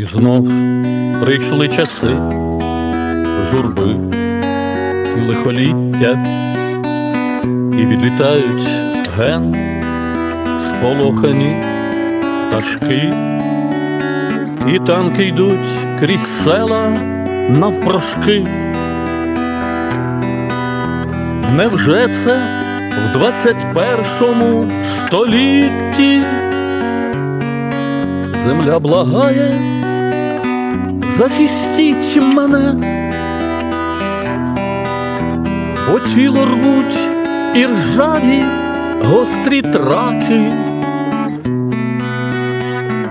І знов прийшли часи журби і лихоліття, і відлітають ген сполохані пташки, і танки йдуть крізь села навпрошки. Невже це в двадцять першому столітті земля благає, захистіть мене, по тіло рвуть і ржаві гострі траки,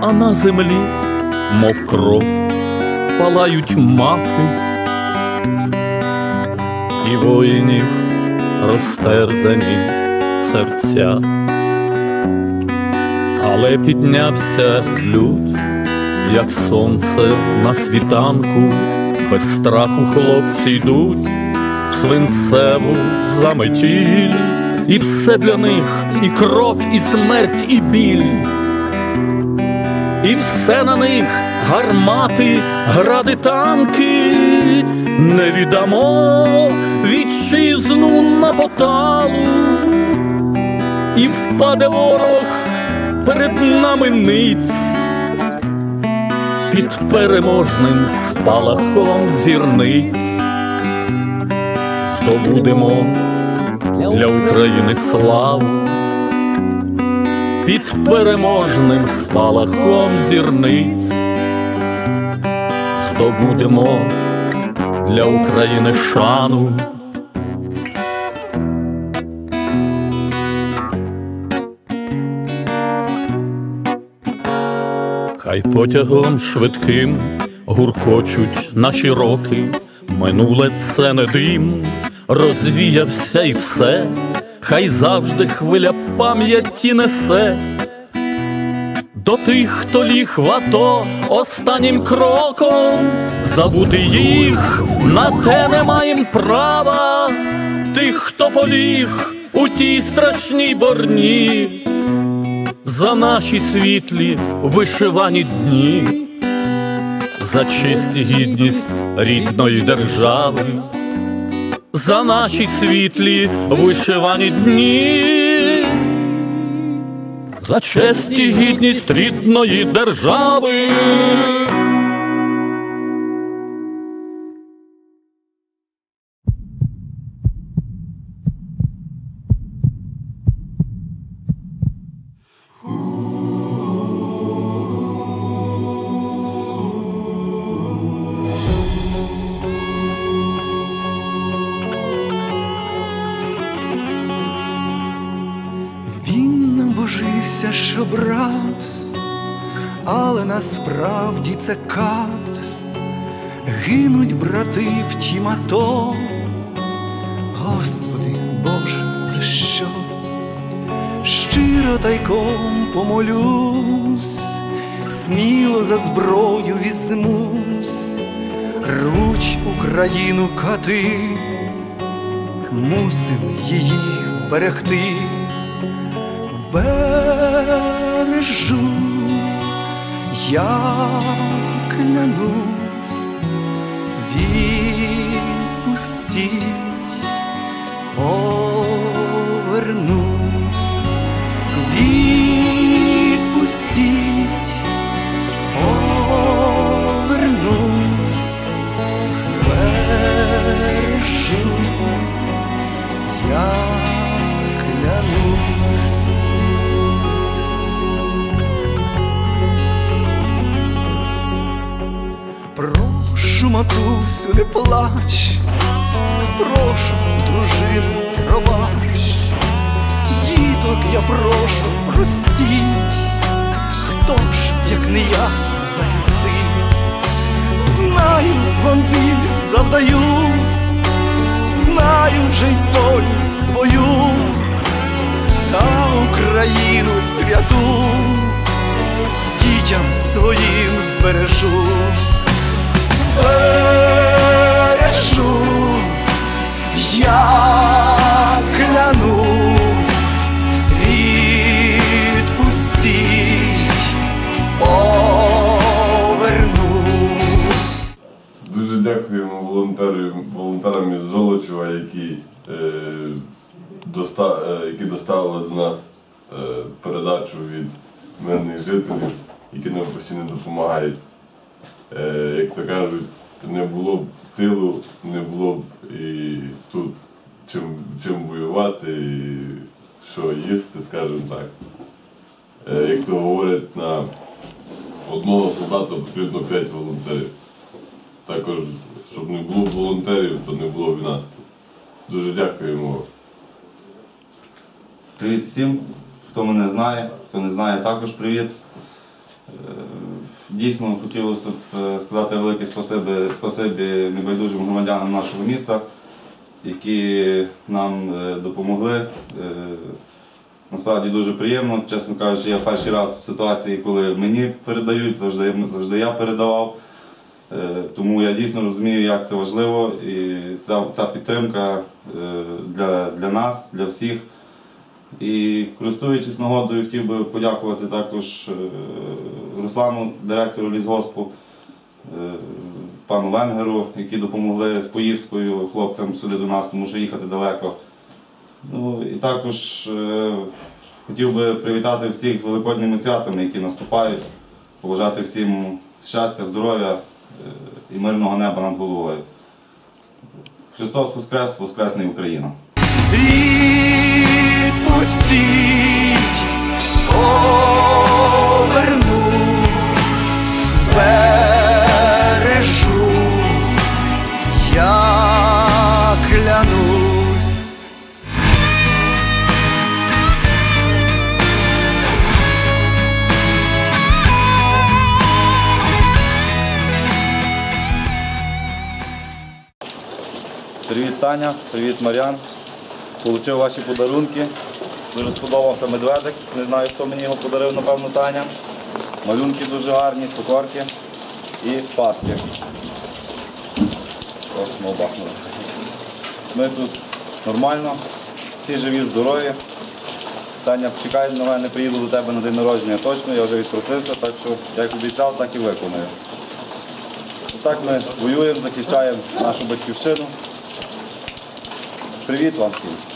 а на землі, мов кров, палають маки. І воїнів розтерзані серця, але піднявся люд, як сонце на світанку, без страху хлопці йдуть в свинцеву заметіль, і все для них і кров, і смерть, і біль. І все на них гармати, гради танки, не віддамо вітчизну на поталу, і впаде ворог перед нами ниць, під переможним спалахом зірниць, здобудемо для України славу. Під переможним спалахом зірниць здобудемо для України шану. Хай потягом швидким гуркочуть наші роки, минуле це не дим, розвіявся і все, хай завжди хвиля пам'яті несе. До тих, хто ліг в АТО останнім кроком, забути їх на те не маєм права, тих, хто поліг у тій страшній борні, за наші світлі вишивані дні, за честь і гідність рідної держави, за наші світлі вишивані дні за честь і гідність рідної держави. Що брат, але насправді це кат. Гинуть брати в тім ато. Господи Боже, за що? Щиро тайком помолюсь, сміло за зброю візьмусь, рвуть Україну кати, мусим її вберегти бережу, я клянусь, відпустіть, матусю, не плач, прошу, дружину, пробач, діток я прошу, простіть, хто ж, як не я, захистив, знаю, вам біль завдаю, знаю вже й долю е, які доставили до нас е, передачу від мирних жителів, які нам постійно допомагають. Е, як то кажуть, не було б тилу, не було б і тут чим, чим воювати, і що їсти, скажімо так. Як то говорять, на одного солдата потрібно 5 волонтерів. Також, щоб не було б волонтерів, то не було б нас. Дуже дякуємо. Привіт всім, хто мене знає, хто не знає, також привіт. Е, Дійсно, хотілося б е, сказати велике спасибі, спасибі небайдужим громадянам нашого міста, які нам е, допомогли. Насправді дуже приємно, чесно кажучи, я перший раз в ситуації, коли мені передають, завжди, завжди я передавав. Тому я дійсно розумію, як це важливо. І ця, ця підтримка для, для нас, для всіх. І користуючись нагодою, хотів би подякувати також е, Руслану, директору лісгоспу, е, пану Венгеру, які допомогли з поїздкою хлопцям сюди до нас, тому що їхати далеко. Ну і також е, хотів би привітати всіх з великодніми святами, які наступають, побажати всім щастя, здоров'я і мирного неба над головою. Христос Воскрес, Воскресне Україна! Відпустіть, повернусь, бережу, я клянусь. Привіт, Таня, привіт, Мар'ян. Получив ваші подарунки. Дуже сподобався медведик. Не знаю, хто мені його подарив, напевно, Таня. Малюнки дуже гарні, цукорки і паски. Ось мов бахнули. Ми тут нормально, всі живі, здорові. Таня, чекай на мене, приїду до тебе на день народження точно, я вже відпросився, так що як обіцяв, так і виконую. Так ми воюємо, захищаємо нашу батьківщину. Привіт вам всім!